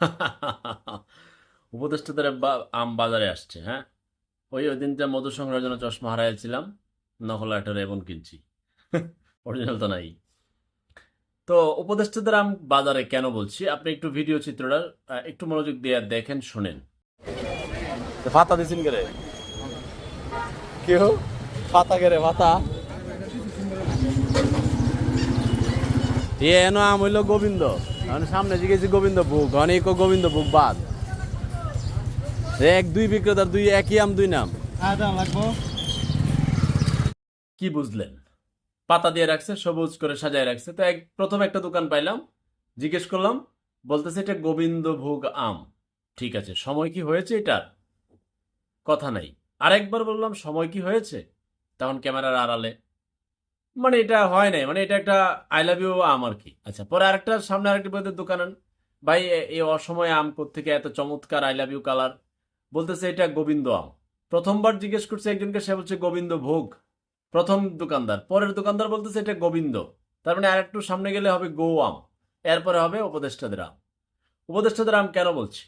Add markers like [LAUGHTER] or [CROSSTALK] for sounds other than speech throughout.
[LAUGHS] উপদেষ্টাদের আম বাজারে আসছে হ্যাঁ? ওই ওই দিনটা মধু সংগ্রহের জন্য চশমা হারাইছিলাম, নকল আটার এবং কিনছি। [LAUGHS] অরিজিনাল তো নাই। তো উপদেষ্টাদের আম বাজারে কেন বলছি? আপনি একটু ভিডিও চিত্রটা একটু মনোযোগ দিয়ে দেখেন, শোনেন। ফাতা দিছেন কেউ ফাতা কে রে ফাতা? এ এন আম হইল গোবিন্দ। এখন সামনে জিগেছি গোবিন্দ বুক অনেক গোবিন্দ বুক বাদ। এক দুই বিক্রেতার দুই একই আম দুই নাম। কি বুঝলেন? পাতা দিয়ে রাখছে সবুজ করে সাজায় রাখছে। তো এক প্রথম একটা দোকান পাইলাম জিজ্ঞেস করলাম বলতেছে এটা গোবিন্দভোগ আম। ঠিক আছে সময় কি হয়েছে এটার? কথা নাই। আরেকবার বললাম সময় কি হয়েছে? তখন ক্যামেরার আড়ালে। মানে এটা হয় নাই মানে এটা একটা আই লাভ ইউ আম আর কি। আচ্ছা পরে আরেকটা, সামনে আরেকটা বইতে দোকান ভাই এই অসময়ে আম থেকে এত চমৎকার আই লাভ ইউ কালার বলতেছে এটা গোবিন্দ আম। প্রথমবার জিজ্ঞেস করছে একজনকে, সে বলছে গোবিন্দ ভোগ। প্রথম দোকানদার। পরের দোকানদার বলতেছে এটা গোবিন্দ। তার মানে আর একটু সামনে গেলে হবে গো আম। এরপরে হবে উপদেষ্টাদের আম। উপদেষ্টাদের আম কেন বলছি?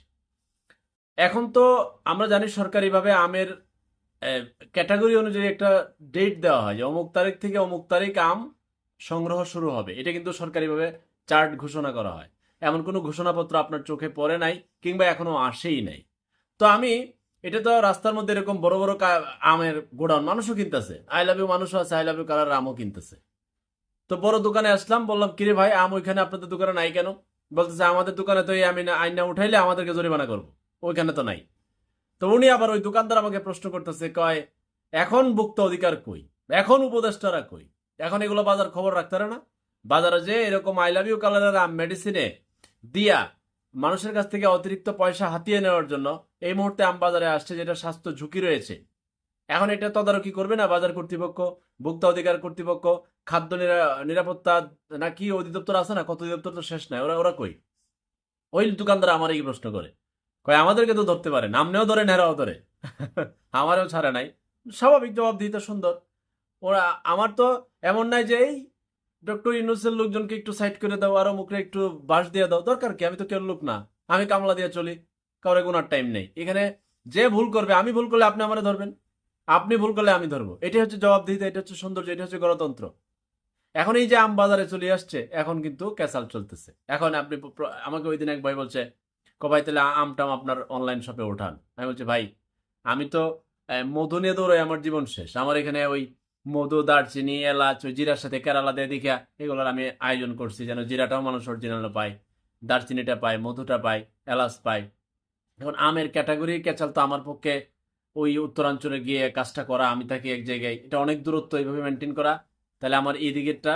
এখন তো আমরা জানি সরকারিভাবে আমের ক্যাটাগরি অনুযায়ী একটা ডেট দেওয়া হয় যে অমুক তারিখ থেকে অমুক তারিখ আম সংগ্রহ শুরু হবে। এটা কিন্তু সরকারিভাবে চার্ট ঘোষণা করা হয়। এমন কোনো ঘোষণাপত্র আপনার চোখে পড়ে নাই কিংবা এখনও আসেই নাই। তো আমি, এটা তো রাস্তার মধ্যে এরকম বড় বড় আমের গোডাউন মানুষও কিনতেছে। আই লাভ ইউ মানুষও আছে আই লাভ ইউ কালার আমও কিনতেছে। তো বড় দোকানে আসলাম, বললাম, কিরে ভাই, আম ওইখানে আপনাদের দোকানে নাই কেন? বলতেছে, আমাদের দোকানে তো এই আমি আইন উঠাইলে আমাদেরকে জরিমানা করব। ওইখানে তো নাই। তো উনি আবার ওই দোকানদার আমাকে প্রশ্ন করতেছে, কয়, এখন ভুক্ত অধিকার কই? এখন উপদেষ্টারা কই? এখন এগুলো বাজার খবর রাখতে না? বাজারে যে এরকম আই লাভ ইউ কালারের আম মেডিসিনে দিয়া মানুষের কাছ থেকে অতিরিক্ত পয়সা হাতিয়ে নেওয়ার জন্য এই মুহূর্তে আম বাজারে আসছে, যেটা স্বাস্থ্য ঝুঁকি রয়েছে। এখন এটা তদারকি করবে না বাজার কর্তৃপক্ষ, ভোক্তা অধিকার কর্তৃপক্ষ, খাদ্য নিরা- নিরাপত্তা না কি অধিদপ্তর আছে না? কত অধিদপ্তর তো শেষ নাই, ওরা ওরা কই? ওই দোকানদার আমার এই প্রশ্ন করে। কয়, আমাদেরকে তো ধরতে পারে নামনেও ধরে নেরাও ধরে। আমারও ছাড়ে নাই। স্বাভাবিক জবাব দিতে সুন্দর। ওরা, আমার তো এমন নাই যে, এই, ডক্টর ইউনুসের লোকজনকে একটু সাইড করে দাও, আরও মুখে একটু বাস দিয়ে দাও। দরকার কি? আমি তো কেউ লোক না। আমি কামলা দিয়ে চলি। কাউরে গোনার টাইম নেই। এখানে যে ভুল করবে, আমি ভুল করলে আপনি আমারে ধরবেন? আপনি ভুল করলে আমি ধরবো। এটাই হচ্ছে জবাব দিতে এটা হচ্ছে সৌন্দর্য, এটা হচ্ছে গণতন্ত্র। এখন এই যে আম বাজারে চলে আসছে, এখন কিন্তু ক্যাসাল চলতেছে। এখন আপনি আমাকে ওই দিন এক ভাই বলছে ক ভাই, তাহলে আমটাম আপনার অনলাইন শপে ওঠান। আমি বলছি, ভাই, আমি তো মধু নিয়ে দৌড়াই, আমার জীবন শেষ। আমার এখানে ওই মধু, দারচিনি, এলাচ, ওই জিরার সাথে কেরালা দিয়ে দেখা এগুলোর আমি আয়োজন করছি, যেন জিরাটাও মানুষ অরিজিনাল পায়, দারচিনিটা পায়, মধুটা পায়, এলাচ পায়। এখন আমের ক্যাটাগরি ক্যাচাল তো আমার পক্ষে ওই উত্তরাঞ্চলে গিয়ে কাজটা করা, আমি থাকি এক জায়গায়, এটা অনেক দূরত্ব এইভাবে মেনটেন করা, তাহলে আমার এই দিকেরটা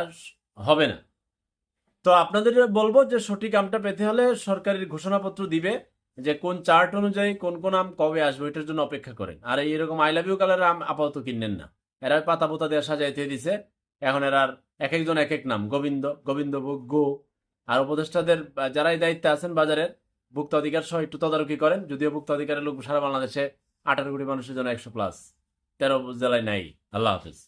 হবে না। তো আপনাদের বলব যে সঠিক আমটা পেতে হলে সরকারের ঘোষণাপত্র দিবে যে কোন চার্ট অনুযায়ী কোন কোন আম কবে আসবে এটার জন্য অপেক্ষা করেন। আর এই এরকম আই লাভ ইউ কালারের আম আপাতত কিনেন না। এরা পাতা পোতা দিয়ে সাজাইতে দিছে। এখন এরা এক একজন এক এক নাম, গোবিন্দ গোবিন্দ ভোগ গো। আর উপদেষ্টাদের যারাই দায়িত্বে আছেন বাজারের ভুক্ত অধিকার সহ একটু তদারকি করেন। যদিও ভুক্ত অধিকারের লোক সারা বাংলাদেশে আঠারো কোটি মানুষের জন্য একশো প্লাস তেরো জেলায় নাই। আল্লাহ হাফিজ।